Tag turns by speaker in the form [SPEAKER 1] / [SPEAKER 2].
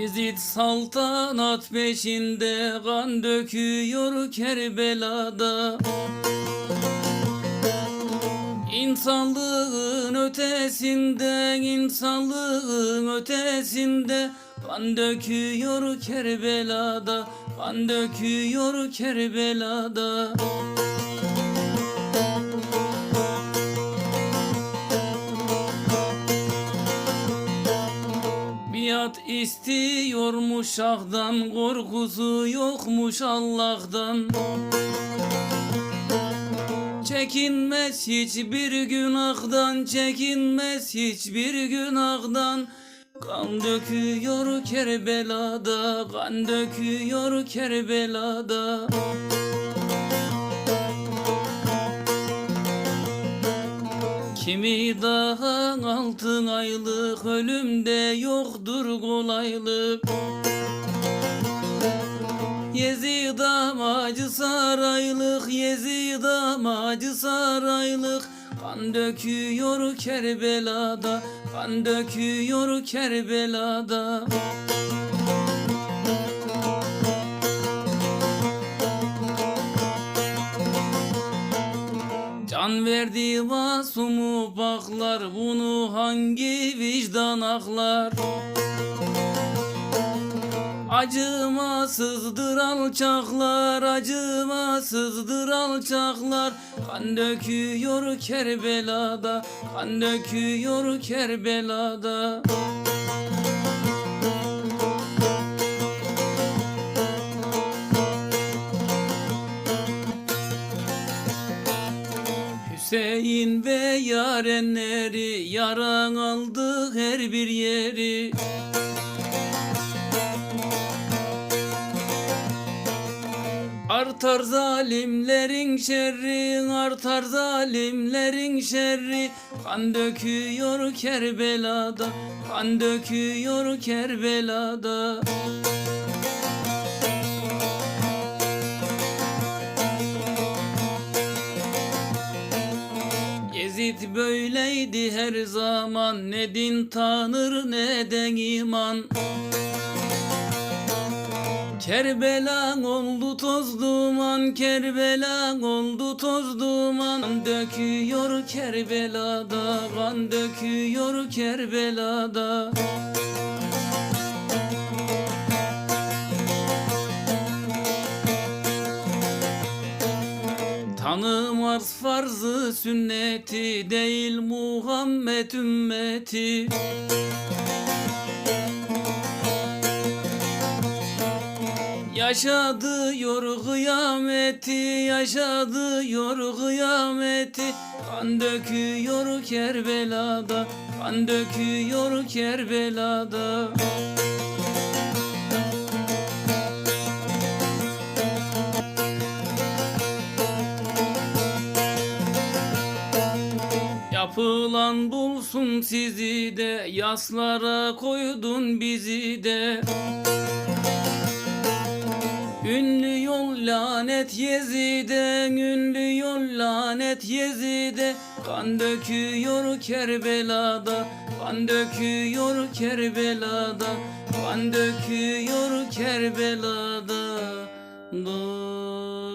[SPEAKER 1] Yezid saltanat peşinde kan döküyor Kerbela'da. İnsanlığın ötesinde, insanlığın ötesinde Kan döküyor Kerbela'da, kan döküyor Kerbela'da Biat istiyormuş ahdan Korkusu yokmuş Allah'tan. Çekinmez hiçbir günahdan Çekinmez hiçbir günahdan. Kan döküyor Kerbela'da Kan döküyor Kerbela'da Kimi daha altın aylık ölümde yoktur kolaylık. Yezid amacı saraylık Yezid amacı saraylık. Kan döküyor Kerbela'da Kan döküyor Kerbela'da Can verdi masumu baklar Bunu hangi vicdan aklar? Acımasızdır alçaklar, acımasızdır alçaklar. Kan döküyor Kerbela'da, kan döküyor Kerbela'da Hüseyin ve yarenleri yaran aldı her bir yeri. Artar zalimlerin şerri, artar zalimlerin şerri. Kan döküyor Kerbela'da, kan döküyor Kerbela'da Yezid böyleydi her zaman. Ne din tanır ne de iman. Kerbela oldu toz duman Kerbela oldu toz duman. Döküyor Kerbela'da Kan döküyor Kerbela'da Tanımaz farzı sünneti değil Muhammed ümmeti. Yaşadı yor kıyameti, yaşadı yor kıyameti. Kan döküyor Kerbela'da, kan döküyor Kerbela'da Yapılan bulsun sizi de Yaslara koydun bizi de. Ünlü yol lanet Yezid'e Ünlü yol lanet Yezid'e Kan döküyor Kerbela'da Kan döküyor Kerbela'da. Kan döküyor Kerbela'da. Dost